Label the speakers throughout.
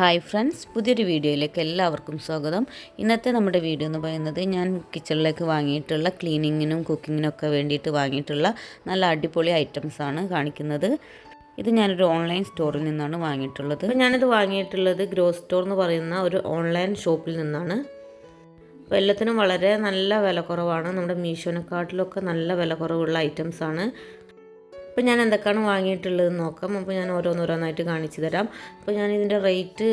Speaker 1: Hi friends പുതിയൊരു വീഡിയോയിലേക്ക് എല്ലാവർക്കും സ്വാഗതം. ഇന്നത്തെ നമ്മുടെ വീഡിയോ എന്ന് പറയുന്നത് ഞാൻ കിച്ചണിലേക്ക് വാങ്ങിയിട്ടുള്ള ക്ലീനിങ്ങിനും കുക്കിങ്ങിനൊക്കെ വേണ്ടിയിട്ട് വാങ്ങിയിട്ടുള്ള നല്ല അടിപൊളി ഐറ്റംസ് ആണ് കാണിക്കുന്നത്. ഇത് ഞാനൊരു ഓൺലൈൻ സ്റ്റോറിൽ നിന്നാണ് വാങ്ങിയിട്ടുള്ളത്. ഞാനിത് വാങ്ങിയിട്ടുള്ളത് ഗ്രോ സ്റ്റോർ എന്ന് പറയുന്ന ഒരു ഓൺലൈൻ ഷോപ്പിൽ നിന്നാണ്. അപ്പോൾ എല്ലാത്തിനും വളരെ നല്ല വില കുറവാണ്. നമ്മുടെ മീഷോനെക്കാട്ടിലൊക്കെ നല്ല വില കുറവുള്ള ഐറ്റംസാണ് അപ്പോൾ ഞാൻ എന്തൊക്കെയാണ് വാങ്ങിയിട്ടുള്ളത് നോക്കാം. അപ്പോൾ ഞാൻ ഓരോന്നോരോന്നായിട്ട് കാണിച്ചു തരാം. അപ്പോൾ ഞാൻ ഇതിന്റെ റേറ്റ്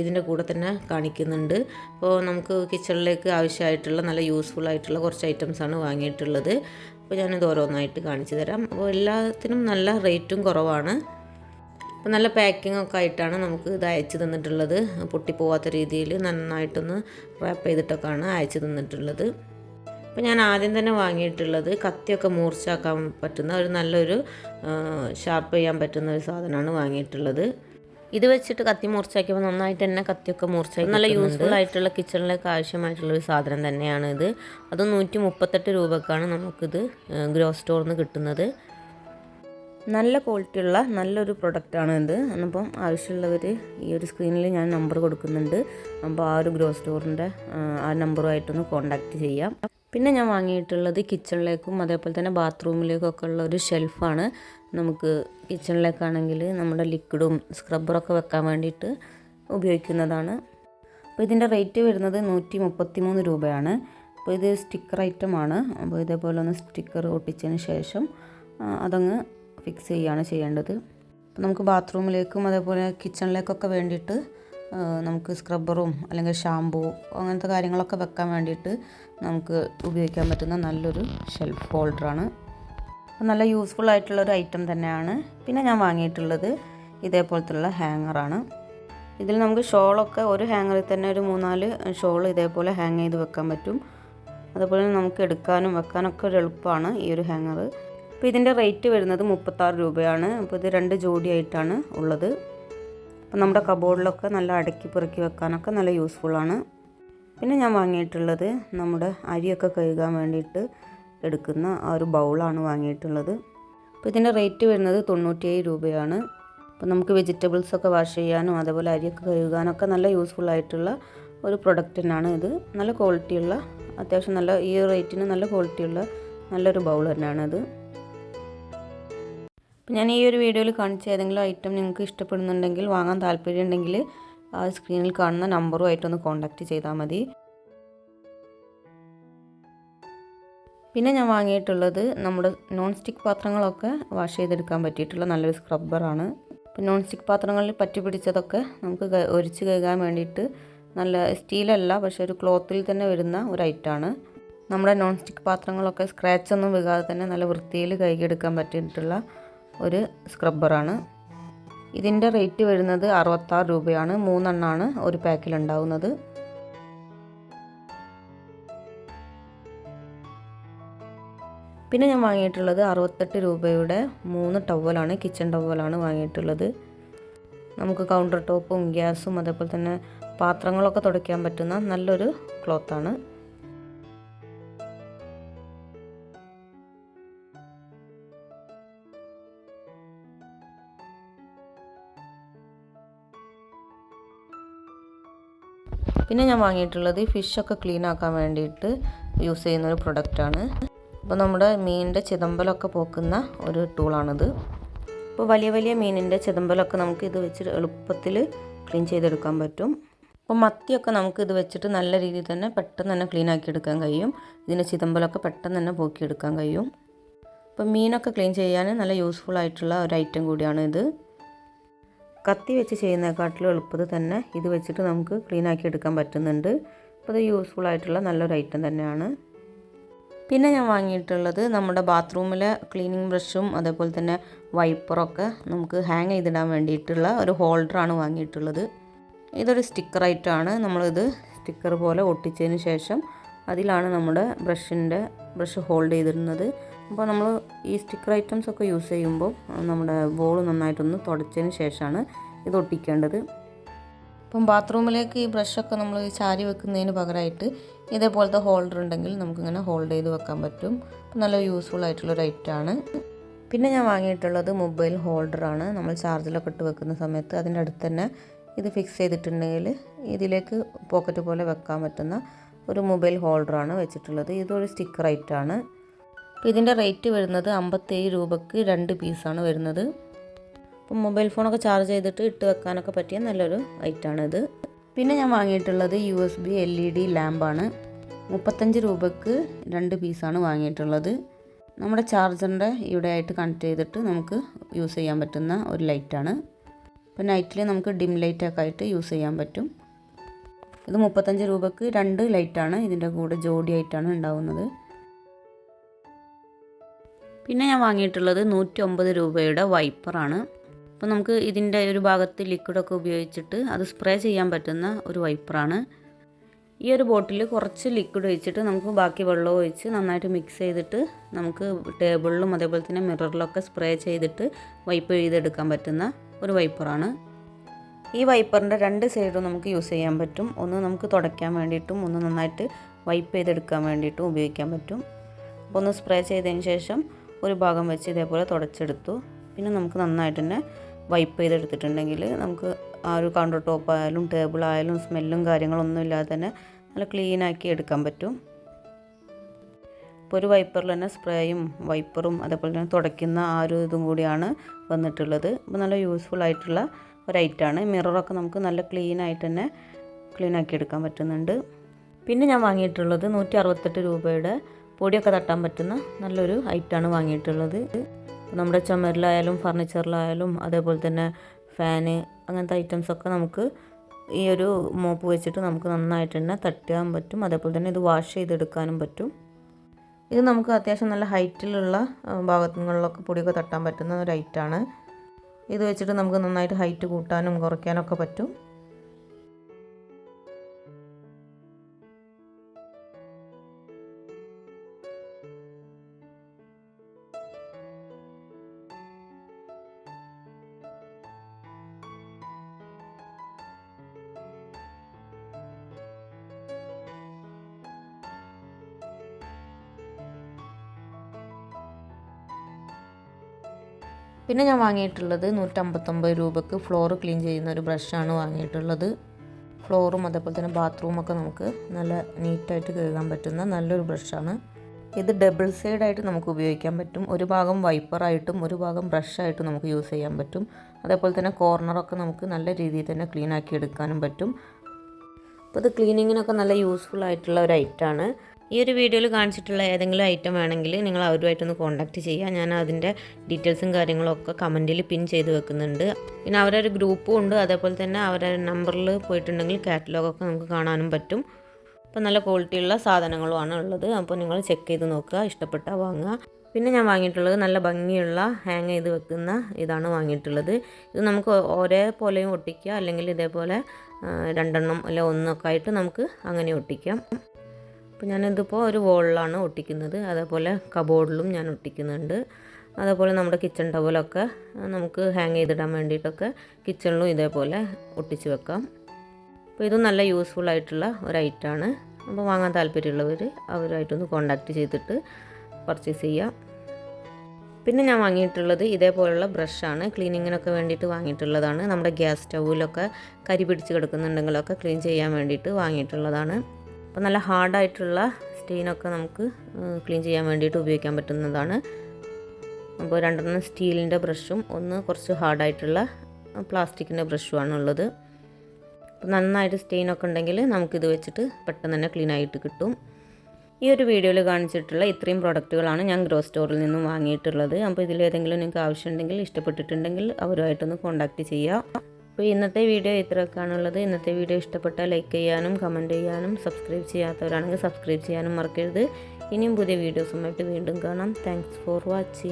Speaker 1: ഇതിന്റെ കൂടെ തന്നെ കാണിക്കുന്നുണ്ട്. അപ്പോൾ നമുക്ക് കിച്ചണിലേക്ക് ആവശ്യമായിട്ടുള്ള നല്ല യൂസ്ഫുൾ ആയിട്ടുള്ള കുറച്ച് ഐറ്റംസാണ് വാങ്ങിയിട്ടുള്ളത്. അപ്പോൾ ഞാനിത് ഓരോന്നായിട്ട് കാണിച്ചു തരാം. അപ്പോൾ എല്ലാത്തിനും നല്ല റേറ്റും കുറവാണ്. അപ്പോൾ നല്ല പാക്കിംഗ് ഒക്കെ ആയിട്ടാണ് നമുക്ക് ഇത് അയച്ചു തന്നിട്ടുള്ളത്. പൊട്ടിപ്പോവാത്ത രീതിയിൽ നന്നായിട്ടൊന്ന് റാപ്പ് ചെയ്തിട്ടൊക്കെയാണ് അയച്ചു തന്നിട്ടുള്ളത്. അപ്പോൾ ഞാൻ ആദ്യം തന്നെ വാങ്ങിയിട്ടുള്ളത് കത്തിയൊക്കെ മൂർച്ചാക്കാൻ പറ്റുന്ന ഒരു നല്ലൊരു ഷാർപ്പ് ചെയ്യാൻ പറ്റുന്ന ഒരു സാധനമാണ് വാങ്ങിയിട്ടുള്ളത്. ഇത് വെച്ചിട്ട് കത്തി മൂർച്ചാക്കിയപ്പോൾ നന്നായിട്ട് തന്നെ കത്തിയൊക്കെ മൂർച്ചാക്കി നല്ല യൂസ്ഫുൾ ആയിട്ടുള്ള കിച്ചണിലേക്ക് ആവശ്യമായിട്ടുള്ള ഒരു സാധനം തന്നെയാണ് ഇത് അത് നൂറ്റി മുപ്പത്തെട്ട് രൂപക്കാണ് നമുക്കിത് ഗ്രോ സ്റ്റോറിൽ നിന്ന് കിട്ടുന്നത്. നല്ല ക്വാളിറ്റിയുള്ള നല്ലൊരു പ്രൊഡക്റ്റാണ് ഇത്. അപ്പം ആവശ്യമുള്ളവർ ഈ ഒരു സ്ക്രീനിൽ ഞാൻ നമ്പർ കൊടുക്കുന്നുണ്ട്. അപ്പോൾ ആ ഒരു ഗ്രോ സ്റ്റോറിന്റെ ആ നമ്പറുമായിട്ടൊന്ന് കോൺടാക്റ്റ് ചെയ്യാം. പിന്നെ ഞാൻ വാങ്ങിയിട്ടുള്ളത് കിച്ചണിലേക്കും അതേപോലെ തന്നെ ബാത്റൂമിലേക്കും ഒക്കെ ഉള്ള ഒരു ഷെൽഫാണ്. നമുക്ക് കിച്ചണിലേക്കാണെങ്കിൽ നമ്മുടെ ലിക്വിഡും സ്ക്രബ്ബറൊക്കെ വെക്കാൻ വേണ്ടിയിട്ട് ഉപയോഗിക്കുന്നതാണ്. അപ്പോൾ ഇതിന്റെ റേറ്റ് വരുന്നത് നൂറ്റി മുപ്പത്തി മൂന്ന് രൂപയാണ്. അപ്പോൾ ഇത് സ്റ്റിക്കർ ഐറ്റമാണ്. അപ്പോൾ ഇതേപോലെ ഒന്ന് സ്റ്റിക്കർ ഒട്ടിച്ചതിന് ശേഷം അതങ്ങ് ഫിക്സ് ചെയ്യുകയാണ് ചെയ്യേണ്ടത്. അപ്പോൾ നമുക്ക് ബാത്റൂമിലേക്കും അതേപോലെ കിച്ചണിലേക്കൊക്കെ വേണ്ടിയിട്ട് നമുക്ക് സ്ക്രബ്ബറും അല്ലെങ്കിൽ ഷാമ്പൂ അങ്ങനത്തെ കാര്യങ്ങളൊക്കെ വെക്കാൻ വേണ്ടിയിട്ട് നമുക്ക് ഉപയോഗിക്കാൻ പറ്റുന്ന നല്ലൊരു ഷെൽഫ് ഹോൾഡറാണ് നല്ല യൂസ്ഫുൾ ആയിട്ടുള്ള ഒരു ഐറ്റം തന്നെയാണ്. പിന്നെ ഞാൻ വാങ്ങിയിട്ടുള്ളത് ഇതേപോലത്തുള്ള ഹാങ്ങറാണ് ഇതിൽ നമുക്ക് ഷോളൊക്കെ ഒരു ഹാങ്ങറിൽ തന്നെ ഒരു മൂന്നാൽ ഷോൾ ഇതേപോലെ ഹാങ് ചെയ്ത് വെക്കാൻ പറ്റും. അതുപോലെ നമുക്ക് എടുക്കാനും വെക്കാനൊക്കെ ഒരു എളുപ്പമാണ് ഈ ഒരു ഹാങ്ങർ അപ്പോൾ ഇതിന്റെ റേറ്റ് വരുന്നത് മുപ്പത്താറ് രൂപയാണ്. അപ്പോൾ ഇത് രണ്ട് ജോഡിയായിട്ടാണ് ഉള്ളത്. അപ്പോൾ നമ്മുടെ കബോർഡിലൊക്കെ നല്ല അടക്കി പെറുക്കി വെക്കാനൊക്കെ നല്ല യൂസ്ഫുള്ളാണ് പിന്നെ ഞാൻ വാങ്ങിയിട്ടുള്ളത് നമ്മുടെ അരിയൊക്കെ കഴുകാൻ വേണ്ടിയിട്ട് എടുക്കുന്ന ആ ഒരു ബൗളാണ് വാങ്ങിയിട്ടുള്ളത്. അപ്പോൾ ഇതിന്റെ റേറ്റ് വരുന്നത് തൊണ്ണൂറ്റിയേഴ് രൂപയാണ്. അപ്പോൾ നമുക്ക് വെജിറ്റബിൾസൊക്കെ വാഷ് ചെയ്യാനും അതേപോലെ അരിയൊക്കെ കഴുകാനൊക്കെ നല്ല യൂസ്ഫുൾ ആയിട്ടുള്ള ഒരു പ്രൊഡക്റ്റ് തന്നെയാണ് ഇത്. നല്ല ക്വാളിറ്റിയുള്ള അത്യാവശ്യം നല്ല ഈ റേറ്റിന് നല്ല ക്വാളിറ്റിയുള്ള നല്ലൊരു ബൗൾ തന്നെയാണത് അപ്പോൾ ഞാൻ ഈ ഒരു വീഡിയോയിൽ കാണിച്ച ഏതെങ്കിലും ഐറ്റം നിങ്ങൾക്ക് ഇഷ്ടപ്പെടുന്നുണ്ടെങ്കിൽ വാങ്ങാൻ താല്പര്യമുണ്ടെങ്കിൽ ആ സ്ക്രീനിൽ കാണുന്ന നമ്പറുമായിട്ടൊന്ന് കോൺടാക്റ്റ് ചെയ്താൽ മതി. പിന്നെ ഞാൻ വാങ്ങിയിട്ടുള്ളത് നമ്മുടെ നോൺ സ്റ്റിക്ക് പാത്രങ്ങളൊക്കെ വാഷ് ചെയ്തെടുക്കാൻ പറ്റിയിട്ടുള്ള നല്ലൊരു സ്ക്രബ്ബറാണ് ഇപ്പോൾ നോൺ സ്റ്റിക്ക് പാത്രങ്ങളിൽ പറ്റി പിടിച്ചതൊക്കെ നമുക്ക് ഒരിച്ച് കഴുകാൻ വേണ്ടിയിട്ട് നല്ല സ്റ്റീലല്ല പക്ഷേ ഒരു ക്ലോത്തിൽ തന്നെ വരുന്ന ഒരു ഐറ്റമാണ് നമ്മുടെ നോൺ സ്റ്റിക്ക് പാത്രങ്ങളൊക്കെ സ്ക്രാച്ച് ഒന്നും വീകാതെ തന്നെ നല്ല വൃത്തിയിൽ കഴുകിയെടുക്കാൻ പറ്റിയിട്ടുള്ള ഒരു സ്ക്രബ്ബറാണ് ഇതിന്റെ റേറ്റ് വരുന്നത് അറുപത്താറ് രൂപയാണ്. മൂന്നെണ്ണമാണ് ഒരു പാക്കിൽ ഉണ്ടാവുന്നത്. പിന്നെ ഞാൻ വാങ്ങിയിട്ടുള്ളത് അറുപത്തെട്ട് രൂപയുടെ മൂന്ന് ടവലാണ് കിച്ചൺ ടവലാണ് വാങ്ങിയിട്ടുള്ളത്. നമുക്ക് കൗണ്ടർ ടോപ്പും ഗ്യാസും അതേപോലെ തന്നെ പാത്രങ്ങളൊക്കെ തുടയ്ക്കാൻ പറ്റുന്ന നല്ലൊരു ക്ലോത്താണ് പിന്നെ ഞാൻ വാങ്ങിയിട്ടുള്ളത് ഫിഷൊക്കെ ക്ലീൻ ആക്കാൻ വേണ്ടിയിട്ട് യൂസ് ചെയ്യുന്ന ഒരു പ്രൊഡക്റ്റാണ് അപ്പോൾ നമ്മുടെ മീനിന്റെ ചിതമ്പലൊക്കെ പോക്കുന്ന ഒരു ടൂളാണിത് അപ്പോൾ വലിയ വലിയ മീനിന്റെ ചിതമ്പലൊക്കെ നമുക്ക് ഇത് വെച്ചിട്ട് എളുപ്പത്തിൽ ക്ലീൻ ചെയ്തെടുക്കാൻ പറ്റും. അപ്പോൾ മത്തിയൊക്കെ നമുക്ക് ഇത് വെച്ചിട്ട് നല്ല രീതിയിൽ തന്നെ പെട്ടെന്ന് തന്നെ ക്ലീൻ ആക്കി എടുക്കാൻ കഴിയും. ഇതിന്റെ ചിതമ്പലൊക്കെ പെട്ടെന്ന് തന്നെ പോക്കിയെടുക്കാൻ കഴിയും. അപ്പോൾ മീനൊക്കെ ക്ലീൻ ചെയ്യാൻ നല്ല യൂസ്ഫുൾ ആയിട്ടുള്ള ഒരു ഐറ്റം കൂടിയാണ് ഇത്. കത്തി വെച്ച് ചെയ്യുന്നതിനെക്കാട്ടിലും എളുപ്പത്തിൽ തന്നെ ഇത് വെച്ചിട്ട് നമുക്ക് ക്ലീൻ ആക്കി എടുക്കാൻ പറ്റുന്നുണ്ട്. അപ്പോൾ ഇത് യൂസ്ഫുൾ ആയിട്ടുള്ള നല്ലൊരു ഐറ്റം തന്നെയാണ്. പിന്നെ ഞാൻ വാങ്ങിയിട്ടുള്ളത് നമ്മുടെ ബാത്റൂമിലെ ക്ലീനിങ് ബ്രഷും അതേപോലെ തന്നെ വൈപ്പറൊക്കെ നമുക്ക് ഹാങ് ചെയ്തിടാൻ വേണ്ടിയിട്ടുള്ള ഒരു ഹോൾഡറാണ് വാങ്ങിയിട്ടുള്ളത്. ഇതൊരു സ്റ്റിക്കർ ആയിട്ടാണ് നമ്മളിത് സ്റ്റിക്കർ പോലെ ഒട്ടിച്ചതിന് ശേഷം അതിലാണ് നമ്മുടെ ബ്രഷിന്റെ ബ്രഷ് ഹോൾഡ് ചെയ്തിരുന്നത് അപ്പോൾ നമ്മൾ ഈ സ്റ്റിക്കർ ഐറ്റംസ് ഒക്കെ യൂസ് ചെയ്യുമ്പോൾ നമ്മുടെ ബോൾ നന്നായിട്ടൊന്ന് തുടച്ചതിന് ശേഷമാണ് ഇത് ഒട്ടിക്കേണ്ടത്. ഇപ്പം ബാത്റൂമിലേക്ക് ഈ ബ്രഷൊക്കെ നമ്മൾ ചാരി വെക്കുന്നതിന് പകരമായിട്ട് ഇതേപോലത്തെ ഹോൾഡർ ഉണ്ടെങ്കിൽ നമുക്കിങ്ങനെ ഹോൾഡ് ചെയ്ത് വെക്കാൻ പറ്റും. അപ്പം നല്ല യൂസ്ഫുൾ ആയിട്ടുള്ളൊരു ഐറ്റമാണ് പിന്നെ ഞാൻ വാങ്ങിയിട്ടുള്ളത് മൊബൈൽ ഹോൾഡറാണ് നമ്മൾ ചാർജിലൊക്കെ ഇട്ട് വെക്കുന്ന സമയത്ത് അതിന്റെ അടുത്ത് തന്നെ ഇത് ഫിക്സ് ചെയ്തിട്ടുണ്ടെങ്കിൽ ഇതിലേക്ക് പോക്കറ്റ് പോലെ വെക്കാൻ പറ്റുന്ന ഒരു മൊബൈൽ ഹോൾഡറാണ് വെച്ചിട്ടുള്ളത്. ഇതൊരു സ്റ്റിക്കർ ഐറ്റാണ് അപ്പോൾ ഇതിന്റെ റേറ്റ് വരുന്നത് അമ്പത്തേഴ് രൂപക്ക് രണ്ട് പീസാണ് വരുന്നത്. അപ്പം മൊബൈൽ ഫോണൊക്കെ ചാർജ് ചെയ്തിട്ട് ഇട്ട് വെക്കാനൊക്കെ പറ്റിയ നല്ലൊരു ഐറ്റാണിത്. പിന്നെ ഞാൻ വാങ്ങിയിട്ടുള്ളത് U S B L E D ലാമ്പാണ്. മുപ്പത്തഞ്ച് രൂപക്ക് രണ്ട് പീസാണ് വാങ്ങിയിട്ടുള്ളത്. നമ്മുടെ ചാർജറിന്റെ ഇവിടെ ആയിട്ട് കണക്ട് ചെയ്തിട്ട് നമുക്ക് യൂസ് ചെയ്യാൻ പറ്റുന്ന ഒരു ലൈറ്റാണ്. അപ്പോൾ നൈറ്റിൽ നമുക്ക് ഡിം ലൈറ്റൊക്കെ ആയിട്ട് യൂസ് ചെയ്യാൻ പറ്റും. ഇത് മുപ്പത്തഞ്ച് രൂപക്ക് രണ്ട് ലൈറ്റാണ് ഇതിന്റെ കൂടെ ജോഡിയായിട്ടാണ് ഉണ്ടാവുന്നത്. പിന്നെ ഞാൻ വാങ്ങിയിട്ടുള്ളത് നൂറ്റി ഒമ്പത് രൂപയുടെ വൈപ്പറാണ്. അപ്പോൾ നമുക്ക് ഇതിന്റെ ഒരു ഭാഗത്ത് ലിക്വിഡൊക്കെ ഉപയോഗിച്ചിട്ട് അത് സ്പ്രേ ചെയ്യാൻ പറ്റുന്ന ഒരു വൈപ്പറാണ്. ഈ ഒരു ബോട്ടിൽ കുറച്ച് ലിക്വിഡ് ഒഴിച്ചിട്ട് നമുക്ക് ബാക്കി വെള്ളം ഒഴിച്ച് നന്നായിട്ട് മിക്സ് ചെയ്തിട്ട് നമുക്ക് ടേബിളിലും അതേപോലെ തന്നെ മിററിലൊക്കെ സ്പ്രേ ചെയ്തിട്ട് വൈപ്പ് ചെയ്തെടുക്കാൻ പറ്റുന്ന ഒരു വൈപ്പറാണ്. ഈ വൈപ്പറിന്റെ രണ്ട് സൈഡും നമുക്ക് യൂസ് ചെയ്യാൻ പറ്റും. ഒന്ന് നമുക്ക് തുടയ്ക്കാൻ വേണ്ടിയിട്ടും ഒന്ന് നന്നായിട്ട് വൈപ്പ് ചെയ്തെടുക്കാൻ വേണ്ടിയിട്ടും ഉപയോഗിക്കാൻ പറ്റും. അപ്പോൾ ഒന്ന് സ്പ്രേ ചെയ്തതിന് ശേഷം ഒരു ഭാഗം വെച്ച് ഇതേപോലെ തുടച്ചെടുത്തു. പിന്നെ നമുക്ക് നന്നായിട്ട് തന്നെ വൈപ്പ് ചെയ്തെടുത്തിട്ടുണ്ടെങ്കിൽ നമുക്ക് ആ ഒരു കൗണ്ടർ ടോപ്പ് ആയാലും ടേബിൾ ആയാലും സ്മെല്ലും കാര്യങ്ങളൊന്നും ഇല്ലാതെ തന്നെ നല്ല ക്ലീൻ ആക്കി എടുക്കാൻ പറ്റും. ഇപ്പോൾ ഒരു വൈപ്പറിൽ തന്നെ സ്പ്രേയും വൈപ്പറും അതേപോലെ തന്നെ തുടയ്ക്കുന്ന ആ ഒരു ഇതും കൂടിയാണ് വന്നിട്ടുള്ളത്. അപ്പോൾ നല്ല യൂസ്ഫുൾ ആയിട്ടുള്ള ഒരു ഐറ്റാണ് മിററൊക്കെ നമുക്ക് നല്ല ക്ലീൻ ആയിട്ട് തന്നെ ക്ലീൻ ആക്കി എടുക്കാൻ പറ്റുന്നുണ്ട്. പിന്നെ ഞാൻ വാങ്ങിയിട്ടുള്ളത് നൂറ്റി അറുപത്തെട്ട് രൂപയുടെ പൊടിയൊക്കെ തട്ടാൻ പറ്റുന്ന നല്ലൊരു ഹൈറ്റാണ് വാങ്ങിയിട്ടുള്ളത്. നമ്മുടെ ചുമരിലായാലും ഫർണിച്ചറിലായാലും അതേപോലെ തന്നെ ഫാന് അങ്ങനത്തെ ഐറ്റംസൊക്കെ നമുക്ക് ഈ ഒരു മോപ്പ് വെച്ചിട്ട് നമുക്ക് നന്നായിട്ട് തന്നെ തട്ടാൻ പറ്റും. അതേപോലെ തന്നെ ഇത് വാഷ് ചെയ്തെടുക്കാനും പറ്റും. ഇത് നമുക്ക് അത്യാവശ്യം നല്ല ഹൈറ്റിലുള്ള ഭാഗങ്ങളിലൊക്കെ പൊടിയൊക്കെ തട്ടാൻ പറ്റുന്ന ഒരു ഐറ്റാണ് ഇത് വെച്ചിട്ട് നമുക്ക് നന്നായിട്ട് ഹൈറ്റ് കൂട്ടാനും കുറയ്ക്കാനൊക്കെ പറ്റും. പിന്നെ ഞാൻ വാങ്ങിയിട്ടുള്ളത് നൂറ്റമ്പത്തൊമ്പത് രൂപക്ക് ഫ്ലോർ ക്ലീൻ ചെയ്യുന്ന ഒരു ബ്രഷാണ് വാങ്ങിയിട്ടുള്ളത്. ഫ്ലോറും അതേപോലെ തന്നെ ബാത്റൂമൊക്കെ നമുക്ക് നല്ല നീറ്റായിട്ട് കഴുകാൻ പറ്റുന്ന നല്ലൊരു ബ്രഷാണ് ഇത് ഡബിൾ സൈഡായിട്ട് നമുക്ക് ഉപയോഗിക്കാൻ പറ്റും. ഒരു ഭാഗം വൈപ്പറായിട്ടും ഒരു ഭാഗം ബ്രഷായിട്ടും നമുക്ക് യൂസ് ചെയ്യാൻ പറ്റും. അതേപോലെ തന്നെ കോർണറൊക്കെ നമുക്ക് നല്ല രീതിയിൽ തന്നെ ക്ലീൻ ആക്കി എടുക്കാനും പറ്റും. അപ്പോൾ ഇത് ക്ലീനിങ്ങിനൊക്കെ നല്ല യൂസ്ഫുൾ ആയിട്ടുള്ള ഒരു ഐറ്റമാണ് ഈ ഒരു വീഡിയോയിൽ കാണിച്ചിട്ടുള്ള ഏതെങ്കിലും ഐറ്റം വേണമെങ്കിൽ നിങ്ങൾ അവരുമായിട്ടൊന്ന് കോൺടാക്റ്റ് ചെയ്യുക. ഞാൻ അതിന്റെ ഡീറ്റെയിൽസും കാര്യങ്ങളും ഒക്കെ കമന്റിൽ പിൻ ചെയ്ത് വെക്കുന്നുണ്ട്. പിന്നെ അവരൊരു ഗ്രൂപ്പും ഉണ്ട്. അതേപോലെ തന്നെ അവരുടെ നമ്പറിൽ പോയിട്ടുണ്ടെങ്കിൽ കാറ്റലോഗൊക്കെ നമുക്ക് കാണാനും പറ്റും. അപ്പോൾ നല്ല ക്വാളിറ്റിയുള്ള സാധനങ്ങളുമാണ് ഉള്ളത്. അപ്പോൾ നിങ്ങൾ ചെക്ക് ചെയ്ത് നോക്കുക. ഇഷ്ടപ്പെട്ടാൽ വാങ്ങുക. പിന്നെ ഞാൻ വാങ്ങിയിട്ടുള്ളത് നല്ല ഭംഗിയുള്ള ഹാങ് ചെയ്ത് വെക്കുന്ന ഇതാണ് വാങ്ങിയിട്ടുള്ളത്. ഇത് നമുക്ക് ഒരേപോലെയും ഒട്ടിക്കുക അല്ലെങ്കിൽ ഇതേപോലെ രണ്ടെണ്ണം അല്ല ഒന്നൊക്കെ ആയിട്ട് നമുക്ക് അങ്ങനെ ഒട്ടിക്കാം. അപ്പോൾ ഞാനിതിപ്പോൾ ഒരു വോളിലാണ് ഒട്ടിക്കുന്നത്. അതേപോലെ കബോർഡിലും ഞാൻ ഒട്ടിക്കുന്നുണ്ട്. അതേപോലെ നമ്മുടെ കിച്ചൺ ടവലൊക്കെ നമുക്ക് ഹാങ് ചെയ്തിടാൻ വേണ്ടിയിട്ടൊക്കെ കിച്ചണിലും ഇതേപോലെ ഒട്ടിച്ച് വെക്കാം. അപ്പോൾ ഇതും നല്ല യൂസ്ഫുൾ ആയിട്ടുള്ള ഒരു ഐറ്റമാണ് അപ്പോൾ വാങ്ങാൻ താല്പര്യമുള്ളവർ അവരുമായിട്ടൊന്ന് കോണ്ടാക്ട് ചെയ്തിട്ട് പർച്ചേസ് ചെയ്യാം. പിന്നെ ഞാൻ വാങ്ങിയിട്ടുള്ളത് ഇതേപോലുള്ള ബ്രഷാണ് ക്ലീനിങ്ങിനൊക്കെ വേണ്ടിയിട്ട് വാങ്ങിയിട്ടുള്ളതാണ്. നമ്മുടെ ഗ്യാസ് സ്റ്റൗവിലൊക്കെ കരി പിടിച്ച് കിടക്കുന്നുണ്ടെങ്കിലൊക്കെ ക്ലീൻ ചെയ്യാൻ വേണ്ടിയിട്ട് വാങ്ങിയിട്ടുള്ളതാണ്. അപ്പോൾ നല്ല ഹാർഡായിട്ടുള്ള സ്റ്റെയിനൊക്കെ നമുക്ക് ക്ലീൻ ചെയ്യാൻ വേണ്ടിയിട്ട് ഉപയോഗിക്കാൻ പറ്റുന്നതാണ്. അപ്പോൾ രണ്ടെണ്ണം സ്റ്റീലിന്റെ ബ്രഷും ഒന്ന് കുറച്ച് ഹാർഡായിട്ടുള്ള പ്ലാസ്റ്റിക്കിന്റെ ബ്രഷുമാണ് ഉള്ളത് അപ്പോൾ നന്നായിട്ട് സ്റ്റെയിനൊക്കെ ഉണ്ടെങ്കിൽ നമുക്കിത് വെച്ചിട്ട് പെട്ടെന്ന് തന്നെ ക്ലീൻ ആയിട്ട് കിട്ടും. ഈ ഒരു വീഡിയോയിൽ കാണിച്ചിട്ടുള്ള ഇത്രയും പ്രോഡക്റ്റുകളാണ് ഞാൻ ഗ്രോ സ്റ്റോറിൽ നിന്നും വാങ്ങിയിട്ടുള്ളത്. അപ്പോൾ ഇതിലേതെങ്കിലും നിങ്ങൾക്ക് ആവശ്യമുണ്ടെങ്കിൽ ഇഷ്ടപ്പെട്ടിട്ടുണ്ടെങ്കിൽ അവരുമായിട്ടൊന്ന് കോൺടാക്റ്റ് ചെയ്യുക. അപ്പോൾ ഇന്നത്തെ വീഡിയോ ഇത്രയൊക്കെയാണുള്ളത്. ഇന്നത്തെ വീഡിയോ ഇഷ്ടപ്പെട്ടാൽ ലൈക്ക് ചെയ്യാനും കമന്റ് ചെയ്യാനും സബ്സ്ക്രൈബ് ചെയ്യാത്തവരാണെങ്കിൽ സബ്സ്ക്രൈബ് ചെയ്യാനും മറക്കരുത്. ഇനിയും പുതിയ വീഡിയോസുമായിട്ട് വീണ്ടും കാണാം. Thanks for watching